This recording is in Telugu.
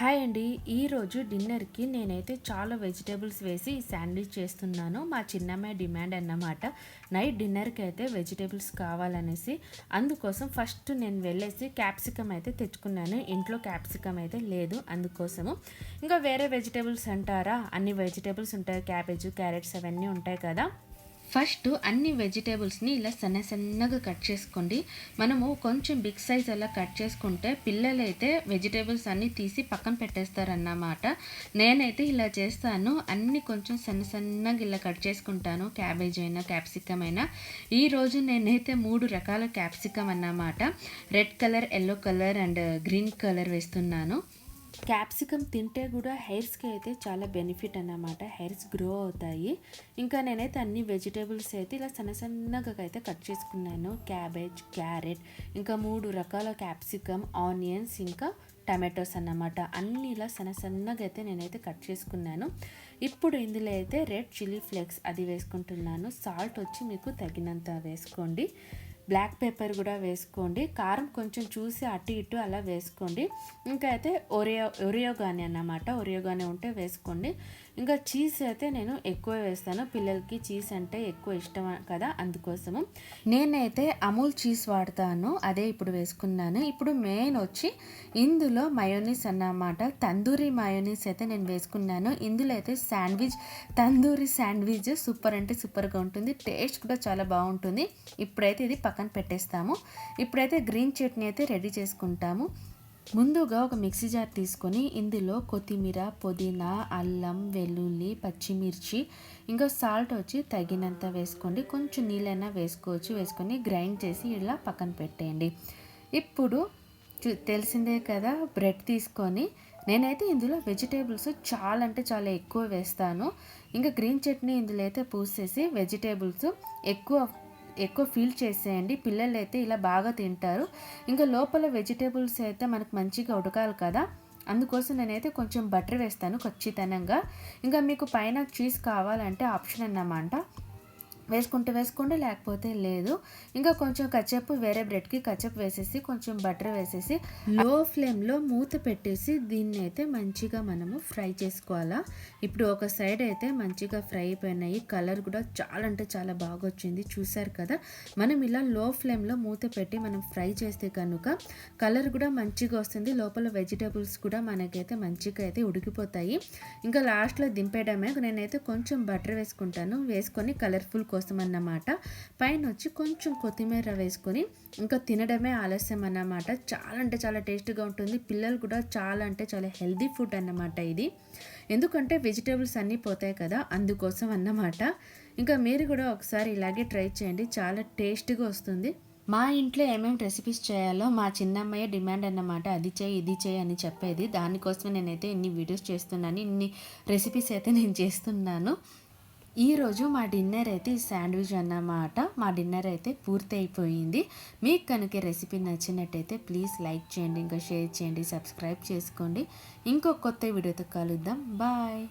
హాయ్ అండి. ఈరోజు డిన్నర్కి నేనైతే చాలా వెజిటేబుల్స్ వేసి శాండ్విచ్ చేస్తున్నాను. మా చిన్నమ్మాయి డిమాండ్ అన్నమాట. నైట్ డిన్నర్కి అయితే వెజిటేబుల్స్ కావాలనేసి. అందుకోసం ఫస్ట్ నేను వెళ్ళేసి క్యాప్సికమ్ అయితే తెచ్చుకున్నాను. ఇంట్లో క్యాప్సికమ్ అయితే లేదు అందుకోసము. ఇంకా వేరే వెజిటేబుల్స్ అంటారా? అన్ని వెజిటేబుల్స్ ఉంటాయి. క్యాబేజ్ క్యారెట్స్ అవన్నీ ఉంటాయి కదా. ఫస్ట్ అన్ని వెజిటేబుల్స్ని ఇలా సన్న సన్నగా కట్ చేసుకోండి. మనము కొంచెం బిగ్ సైజ్ అలా కట్ చేసుకుంటే పిల్లలైతే వెజిటేబుల్స్ అన్నీ తీసి పక్కన పెట్టేస్తారన్నమాట. నేనైతే ఇలా చేస్తాను. అన్నీ కొంచెం సన్న సన్నగా ఇలా కట్ చేసుకుంటాను. క్యాబేజ్ అయినా క్యాప్సికమ్ అయినా. ఈరోజు నేనైతే మూడు రకాల క్యాప్సికమ్ అన్నమాట. Red colour yellow colour and green colour వేస్తున్నాను. క్యాప్సికమ్ తింటే కూడా హెయిర్స్కి అయితే చాలా బెనిఫిట్ అన్నమాట. హెయిర్స్ గ్రో అవుతాయి. ఇంకా నేనైతే అన్ని వెజిటేబుల్స్ అయితే ఇలా సన్న సన్నగా అయితే కట్ చేసుకున్నాను. క్యాబేజ్ క్యారెట్ ఇంకా మూడు రకాల క్యాప్సికమ్ ఆనియన్స్ ఇంకా టమాటోస్ అన్నమాట. అన్నీ ఇలా సన్న సన్నగా అయితే నేనైతే కట్ చేసుకున్నాను. ఇప్పుడు ఇందులో అయితే రెడ్ చిల్లీ ఫ్లేక్స్ అది వేసుకుంటున్నాను. సాల్ట్ వచ్చి మీకు తగినంత వేసుకోండి. బ్లాక్ పెప్పర్ కూడా వేసుకోండి. కారం కొంచెం చూసి అటు ఇటు అలా వేసుకోండి. ఇంకా అయితే ఒరియో ఒరియోగానే అన్నమాట. ఒరియోగానే ఉంటే వేసుకోండి. ఇంకా చీజ్ అయితే నేను ఎక్కువ వేస్తాను. పిల్లలకి చీజ్ అంటే ఎక్కువ ఇష్టం కదా అందుకోసము. నేనైతే అమూల్ చీజ్ వాడతాను. అదే ఇప్పుడు వేసుకున్నాను. ఇప్పుడు మెయిన్ వచ్చి ఇందులో మయోనీస్ అన్నమాట. తందూరి మయోనీస్ అయితే నేను వేసుకున్నాను. ఇందులో అయితే శాండ్విచ్ తందూరి శాండ్విచ్ సూపర్ అంటే సూపర్గా ఉంటుంది. టేస్ట్ కూడా చాలా బాగుంటుంది. ఇప్పుడైతే ఇది పక్కన పెట్టేస్తాము. ఇప్పుడైతే గ్రీన్ చట్నీ అయితే రెడీ చేసుకుంటాము. ముందుగా ఒక మిక్సీ జార్ తీసుకొని ఇందులో కొత్తిమీర పుదీనా అల్లం వెల్లుల్లి పచ్చిమిర్చి ఇంకా సాల్ట్ వచ్చి తగినంత వేసుకోండి. కొంచెం నీళ్ళైనా వేసుకోవచ్చు. వేసుకొని గ్రైండ్ చేసి ఇలా పక్కన పెట్టేయండి. ఇప్పుడు తెలిసిందే కదా బ్రెడ్ తీసుకొని నేనైతే ఇందులో వెజిటేబుల్స్ చాలా అంటే చాలా ఎక్కువ వేస్తాను. ఇంకా గ్రీన్ చట్నీ ఇందులో అయితే పూసేసి వెజిటేబుల్స్ ఎక్కువ ఎక్కువ ఫీల్ చేసేయండి. పిల్లలు అయితే ఇలా బాగా తింటారు. ఇంకా లోపల వెజిటేబుల్స్ అయితే మనకు మంచిగా ఉడకాలి కదా. అందుకోసం నేనైతే కొంచెం బటర్ వేస్తాను ఖచ్చితంగా. ఇంకా మీకు పైన చీజ్ కావాలంటే ఆప్షన్ అన్నమాట. వేసుకుంటే వేసుకోండి లేకపోతే లేదు. ఇంకా కొంచెం కచ్చప్పు వేరే బ్రెడ్కి కచ్చప్ వేసేసి కొంచెం బటర్ వేసేసి లో ఫ్లేమ్లో మూత పెట్టేసి దీన్ని అయితే మంచిగా మనము ఫ్రై చేసుకోవాలా. ఇప్పుడు ఒక సైడ్ అయితే మంచిగా ఫ్రై అయిపోయినాయి. కలర్ కూడా చాలా అంటే చాలా బాగా వచ్చింది. చూసారు కదా? మనం ఇలా లో ఫ్లేమ్లో మూత పెట్టి మనం ఫ్రై చేస్తే కనుక కలర్ కూడా మంచిగా వస్తుంది. లోపల వెజిటేబుల్స్ కూడా మనకైతే మంచిగా అయితే ఉడికిపోతాయి. ఇంకా లాస్ట్లో దింపేయడమే. నేనైతే కొంచెం బటర్ వేసుకుంటాను. వేసుకొని కలర్ఫుల్ కోసం కోసం అన్నమాట పైన వచ్చి కొంచెం కొత్తిమీర వేసుకొని ఇంకా తినడమే ఆలస్యం అన్నమాట చాలా అంటే చాలా టేస్ట్గా ఉంటుంది. పిల్లలు కూడా చాలా అంటే చాలా హెల్దీ ఫుడ్ అన్నమాట ఇది. ఎందుకంటే వెజిటేబుల్స్ అన్నీ పోతాయి కదా అందుకోసం అన్నమాట ఇంకా మీరు కూడా ఒకసారి ఇలాగే ట్రై చేయండి. చాలా టేస్ట్గా వస్తుంది. మా ఇంట్లో ఏమేమి రెసిపీస్ చేయాలో మా చిన్నమ్మయ్య డిమాండ్ అన్నమాట. అది చేయి ఇది చేయి అని చెప్పేది. దానికోసమే నేనైతే ఇన్ని వీడియోస్ చేస్తున్నాను. ఇన్ని రెసిపీస్ అయితే నేను చేస్తున్నాను. ఈరోజు మా డిన్నర్ అయితే శాండ్విచ్ అన్నమాట. మా డిన్నర్ అయితే పూర్తి అయిపోయింది మీకు కనుక రెసిపీ నచ్చినట్టయితే ప్లీజ్ లైక్ చేయండి ఇంకా షేర్ చేయండి సబ్స్క్రైబ్ చేసుకోండి. ఇంకో కొత్త వీడియోతో కలుద్దాం. బాయ్.